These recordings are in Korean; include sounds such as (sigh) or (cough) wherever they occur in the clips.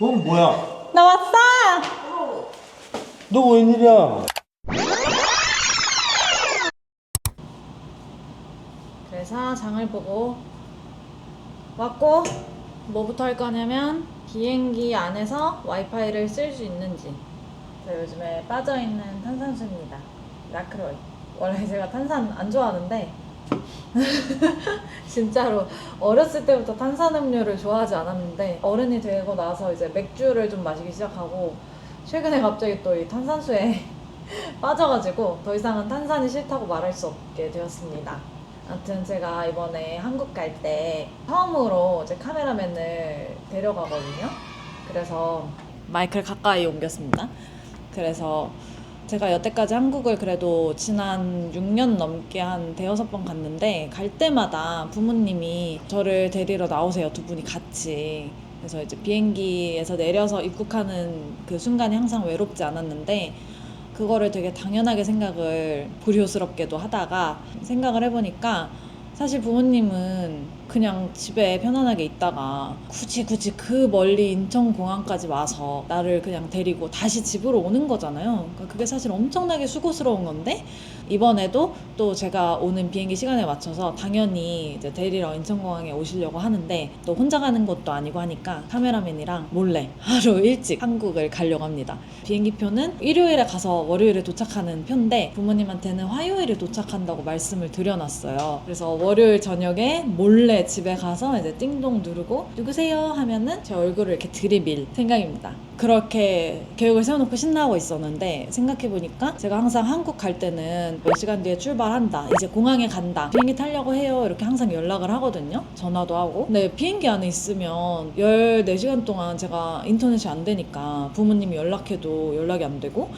넌 뭐야? 나 왔어! 너 웬일이야? 그래서 장을 보고 왔고 뭐부터 할 거냐면 비행기 안에서 와이파이를 쓸 수 있는지 제가 요즘에 빠져있는 탄산수입니다 라크로이 원래 제가 탄산 안 좋아하는데 (laughs) 진짜로 어렸을 때부터 탄산음료를 좋아하지 않았는데 어른이 되고 나서 이제 맥주를 좀 마시기 시작하고 최근에 갑자기 또 이 탄산수에 (laughs) 빠져가지고 더 이상은 탄산이 싫다고 말할 수 없게 되었습니다. 아무튼 제가 이번에 한국 갈 때 처음으로 이제 카메라맨을 데려가거든요. 그래서 마이크를 가까이 옮겼습니다. 그래서 제가 여태까지 한국을 그래도 지난 6년 넘게 한 대여섯 번 갔는데 갈 때마다 부모님이 저를 데리러 나오세요. 두 분이 같이. 그래서 이제 비행기에서 내려서 입국하는 그 순간이 항상 외롭지 않았는데 그거를 되게 당연하게 생각을 불효스럽게도 하다가 생각을 해보니까 사실 부모님은 그냥 집에 편안하게 있다가 굳이 굳이 그 멀리 인천공항까지 와서 나를 그냥 데리고 다시 집으로 오는 거잖아요. 그러니까 그게 사실 엄청나게 수고스러운 건데 이번에도 또 제가 오는 비행기 시간에 맞춰서 당연히 이제 데리러 인천공항에 오시려고 하는데 또 혼자 가는 것도 아니고 하니까 카메라맨이랑 몰래 하루 (laughs) 일찍 한국을 가려고 합니다. 비행기표는 일요일에 가서 월요일에 도착하는 편인데 부모님한테는 화요일에 도착한다고 말씀을 드려놨어요. 그래서 월요일 저녁에 몰래 집에 가서 이제 띵동 누르고 누구세요? 하면은 제 얼굴을 이렇게 들이밀 생각입니다. 그렇게 계획을 세워놓고 신나고 있었는데 생각해보니까 제가 항상 한국 갈 때는 몇 시간 뒤에 출발한다. 이제 공항에 간다. 비행기 타려고 해요. 이렇게 항상 연락을 하거든요. 전화도 하고. 근데 비행기 안에 있으면 14시간 동안 제가 인터넷이 안 되니까 부모님이 연락해도 연락이 안 되고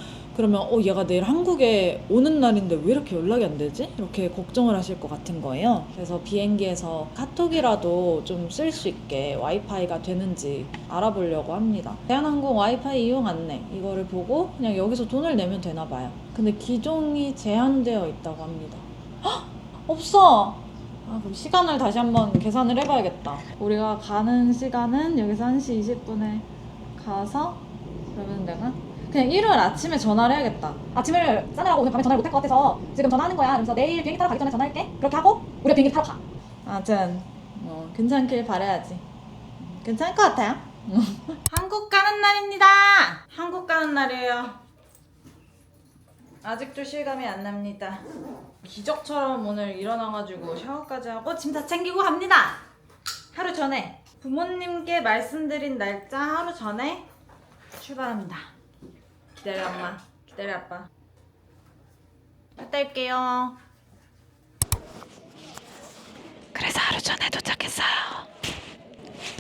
그러면 어 얘가 내일 한국에 오는 날인데 왜 이렇게 연락이 안 되지? 이렇게 걱정을 하실 것 같은 거예요. 그래서 비행기에서 카톡이라도 좀 쓸 수 있게 와이파이가 되는지 알아보려고 합니다. 대한항공 와이파이 이용 안내 이거를 보고 그냥 여기서 돈을 내면 되나 봐요. 근데 기종이 제한되어 있다고 합니다. 헉! 없어. 아, 그럼 시간을 다시 한번 계산을 해봐야겠다. 우리가 가는 시간은 여기서 1시 20분에 가서 그러면 내가 그냥 일요일 아침에 전화를 해야겠다. 아침을 싸느라고 오늘 밤에 전화를 못할 것 같아서 지금 전화하는 거야. 그래서 내일 비행기 타러 가기 전에 전화할게. 그렇게 하고 우리가 비행기 타러 가. 아무튼 뭐 괜찮길 바라야지. 괜찮을 것 같아요. (laughs) 한국 가는 날입니다. 한국 가는 날이에요. 아직도 실감이 안 납니다. 기적처럼 오늘 일어나가지고 샤워까지 하고 짐 다 챙기고 갑니다. 하루 전에 부모님께 말씀드린 날짜 하루 전에 출발합니다. 기다려 엄마, 기다려 아빠. 갔다 올게요. 그래서 하루 전에 도착했어요.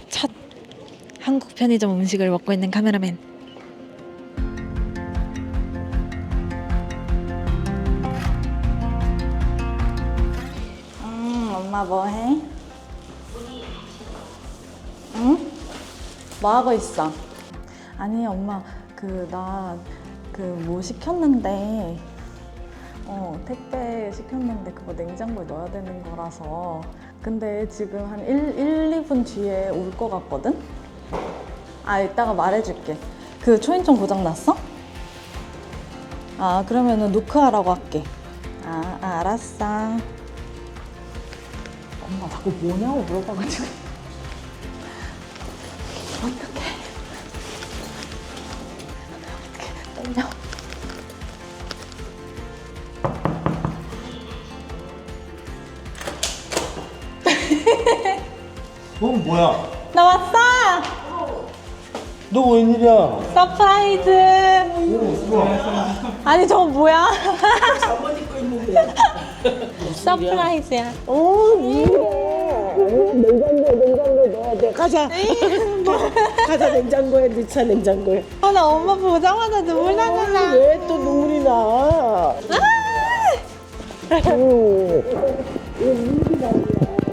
첫 한국 편의점 음식을 먹고 있는 카메라맨. 음, 엄마 뭐 해? 응? 뭐 하고 있어? 아니 엄마 그 나 그 뭐 시켰는데 어 택배 시켰는데 그거 냉장고에 넣어야 되는 거라서. 근데 지금 한 1, 1 2분 뒤에 올 것 같거든? 아 이따가 말해줄게. 그 초인종 고장 났어? 아 그러면은 노크하라고 할게. 아, 아 알았어. 엄마 자꾸 뭐냐고 물어봐가지고 넌 뭐야? 나 왔어! 너 웬일이야? 서프라이즈! 아니 저거 뭐야? (laughs) 서프라이즈야. 가자. 가자 냉장고에 넣자 냉장고에. 아, 나 엄마 보자마자 눈물 나잖아. 왜 또 눈물이 나?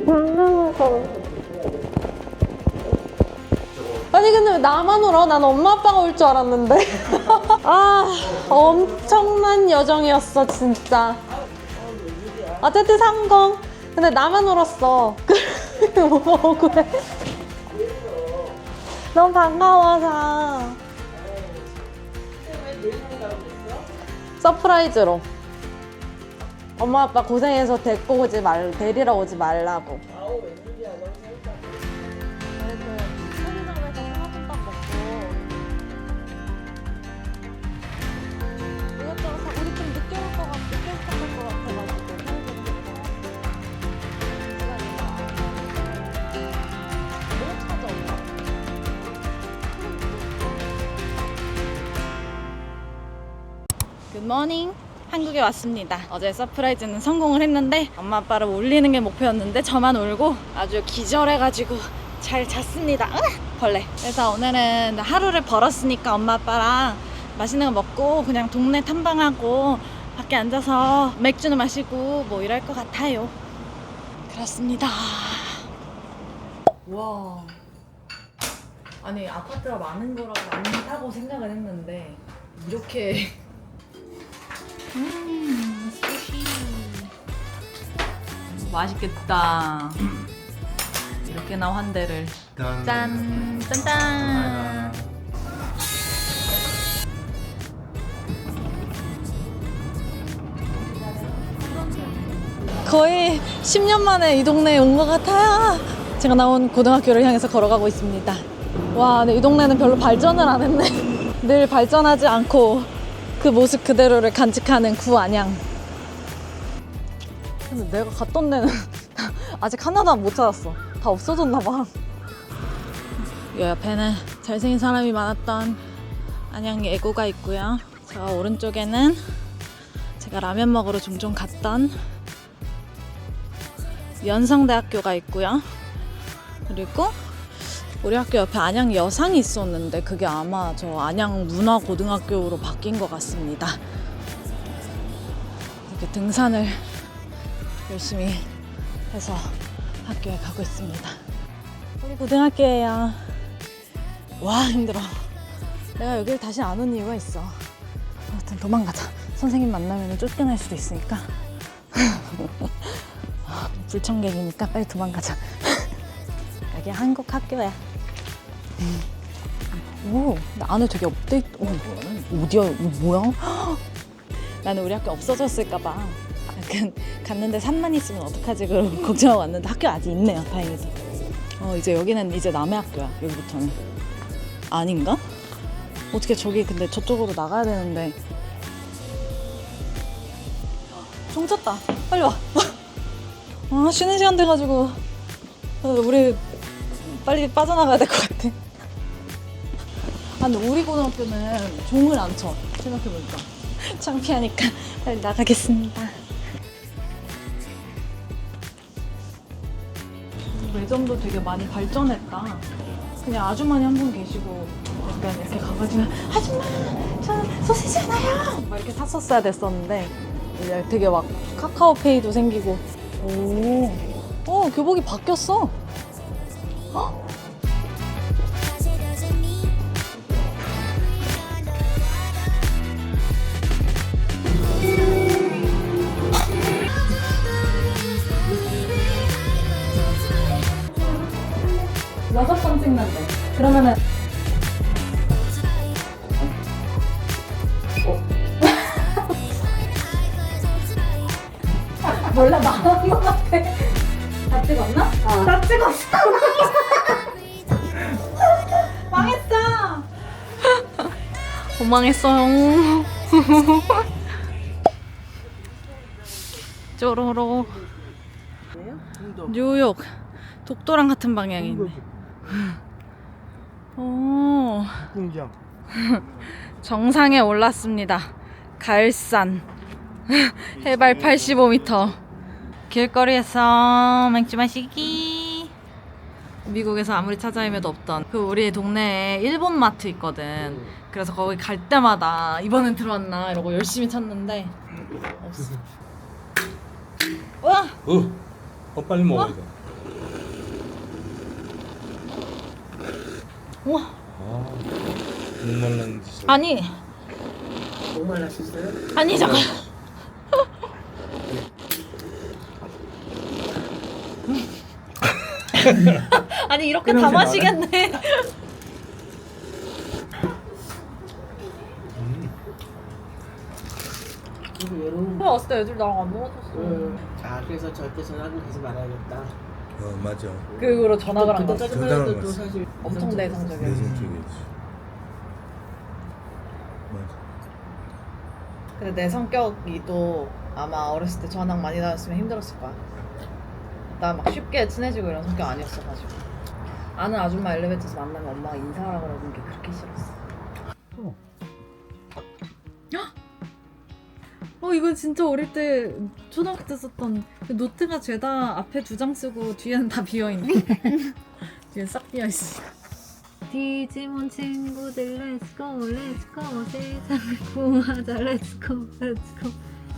아 니 근데 왜 나만 울어? 난 엄마 아빠가 올 줄 알았는데. (laughs) 아 엄청난 여정이었어 진짜. 어쨌든 성공. 근데 나만 울었어. (laughs) 뭐 억울해. 너무 반가워서 서프라이즈로 엄마 아빠 고생해서 데리고 오지 말 데리러 오지 말라고 굿모닝. 한국에 왔습니다. 어제 서프라이즈는 성공을 했는데 엄마 아빠를 울리는 게 목표였는데 저만 울고 아주 기절해가지고 잘 잤습니다! 벌레. 그래서 오늘은 하루를 벌었으니까 엄마 아빠랑 맛있는 거 먹고 그냥 동네 탐방하고 밖에 앉아서 맥주는 마시고 뭐 이럴 것 같아요. 그렇습니다. 와. 아니 아파트가 많은 거라고 많다고 생각을 했는데 이렇게 음, 스시. 맛있겠다. 이렇게 나온 한 대를 짠, 짠 짠. 거의 10년 만에 이 동네에 온 것 같아요. 제가 나온 고등학교를 향해서 걸어가고 있습니다. 와, 근데 이 동네는 별로 발전을 안 했네. (laughs) 늘 발전하지 않고 그 모습 그대로를 간직하는 구안양. 근데 내가 갔던 데는 (laughs) 아직 하나도 못 찾았어. 다 없어졌나 봐. 이 옆에는 잘생긴 사람이 많았던 안양 예고가 있고요. 저 오른쪽에는 제가 라면 먹으러 종종 갔던 연성대학교가 있고요. 그리고 우리 학교 옆에 안양 여상이 있었는데 그게 아마 저 안양 문화고등학교로 바뀐 것 같습니다. 이렇게 등산을 열심히 해서 학교에 가고 있습니다. 우리 고등학교예요. 와 힘들어. 내가 여기를 다시 안 온 이유가 있어. 아무튼 도망가자. 선생님 만나면 쫓겨날 수도 있으니까. (laughs) 불청객이니까 빨리 도망가자. (laughs) 여기 한국 학교야. 오, 근데 안에 되게 업데이트. 오, 어디야? 이거 뭐야? (gasps) 나는 우리 학교 없어졌을까봐. 약간 갔는데 산만 있으면 어떡하지? 그러고 (laughs) 걱정하고 왔는데 학교 아직 있네요. 다행히도. 어, 이제 여기는 이제 남의 학교야. 여기부터는. 아닌가? 어떻게 저기 근데 저쪽으로 나가야 되는데. (gasps) 종 쳤다. 빨리 와. (laughs) 아, 쉬는 시간 돼가지고. 어, 우리 빨리 빠져나가야 될 것 같아. 아, 근데 우리 고등학교는 종을 안 쳐. 생각해보니까. (laughs) 창피하니까 빨리 나가겠습니다. 매점도 되게 많이 발전했다. 그냥 아주머니 한 분 계시고 약간 이렇게 가가지고 아줌마 저 소시지 하나요? 막 이렇게 샀었어야 됐었는데 이제 되게 막 카카오페이도 생기고 오, 어 교복이 바뀌었어. 헉? 그러면은 (laughs) 몰라 망한 것 같아. 다 찍었나? 다 찍었어. (laughs) 망했어. 못 망했어요. (laughs) 쪼로로 뉴욕. 독도랑 같은 방향이. 있네 오, 공장. (laughs) 정상에 올랐습니다. 가을산. (laughs) 해발 85m. 길거리에서 맥주 마시기. 미국에서 아무리 찾아헤매도 없던 그 우리 동네에 일본 마트 있거든. 그래서 거기 갈 때마다 이번엔 들어왔나 이러고 열심히 찾는데 없어. 와! 어, 어 빨리 먹어야 돼. 우와. 목말랐는지 아니, 정말 하셨어요? 아니 잠깐. 네. (laughs) 아니 이렇게 다 마시겠네. 이거 여러분. 그래 어때 애들 나랑 안 먹어줬어. 음. 자, 그래서 절대 전화는 하지 말아야겠다. 어 맞아. 그 후로 전학을 안. 그때까지만 전학을 갔어. 사실 엄청 내성적이야. 내성 쪽이지. 맞아. 근데 내 성격이 또 아마 어렸을 때 전학 많이 다녔으면 힘들었을 거야. 나 막 쉽게 친해지고 이런 성격 아니었어가지고. 아는 아줌마 엘리베이터에서 만나면 엄마가 인사하라 그러는 게 그렇게 싫었어. 어 이건 진짜 어릴 때 초등학교 때 썼던 그 노트가 죄다 앞에 두 장 쓰고 뒤에는 다 비어 있는. (laughs) 뒤에 싹 비어 있어. 디지몬 친구들 렛츠고 렛츠고 세상을 구하자 렛츠고 렛츠고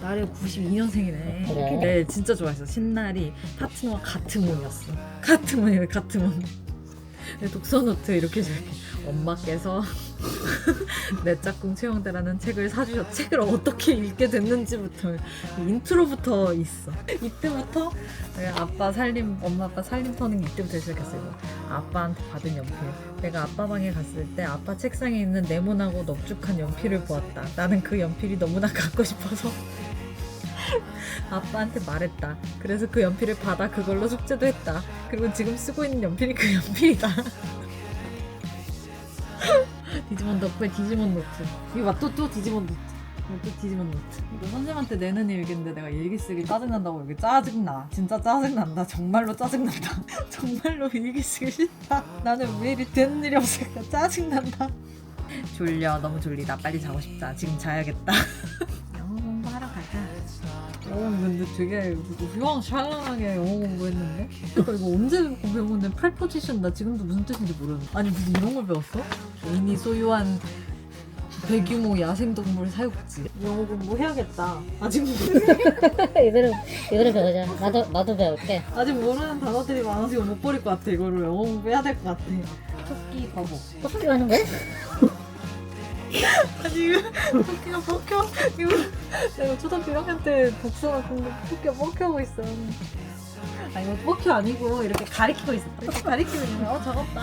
나래 92년생이네. 그래? 네 진짜 좋아했어. 신나리 파트너가 가트몬이었어. 가트몬이네 가트몬? 내 독서 노트 이렇게 이렇게. 엄마께서 (laughs) 내 짝꿍 최영대라는 책을 사주셨 책을 어떻게 읽게 됐는지부터 인트로부터 있어. 이때부터 아빠 살림 엄마 아빠 살림 터는 게 이때부터 시작했어요. 아빠한테 받은 연필. 내가 아빠 방에 갔을 때 아빠 책상에 있는 네모나고 넙죽한 연필을 보았다. 나는 그 연필이 너무나 갖고 싶어서 (laughs) 아빠한테 말했다. 그래서 그 연필을 받아 그걸로 숙제도 했다. 그리고 지금 쓰고 있는 연필이 그 연필이다 (laughs) 디지몬 덕후의 디지몬 노트. 이거 봐, 또, 또 디지몬 노트. 이거 또 디지몬 노트. 이거 선생님한테 내는 일기인데 내가 일기 쓰기 짜증난다고 여기 짜증나. 진짜 짜증난다. 정말로 짜증난다. (laughs) 정말로 일기 쓰기 싫다. 나는 왜 이리 되는 일이 없을까. 짜증난다. 졸려. 너무 졸리다. 빨리 자고 싶다. 지금 자야겠다 (laughs) 가자 영어 근데 되게 휘황찬란하게 영어 공부했는데 그러니까 이거 언제 배운 건데 프레포지션 나 지금도 무슨 뜻인지 모르는데 아니 무슨 이런 걸 배웠어? 이미 소유한 대규모 야생동물 사육지 영어 공부해야겠다 아직 이대로 (laughs) 이대로 배우자. 나도 나도 배울게. 아직 모르는 단어들이 많아서 이거 못 버릴 것 같아 이거를 영어 공부해야 될 것 같아 토끼 거북 어떻게 하는 거야? 아니 이거 토끼가 뻑혀 이거 내가 초등학교 1학년 때 독서나 공부 토끼가 뻑혀고 있어. 아 이거 뻑혀 아니고 이렇게 가리키고 있어. 이렇게 거야. 어 작업다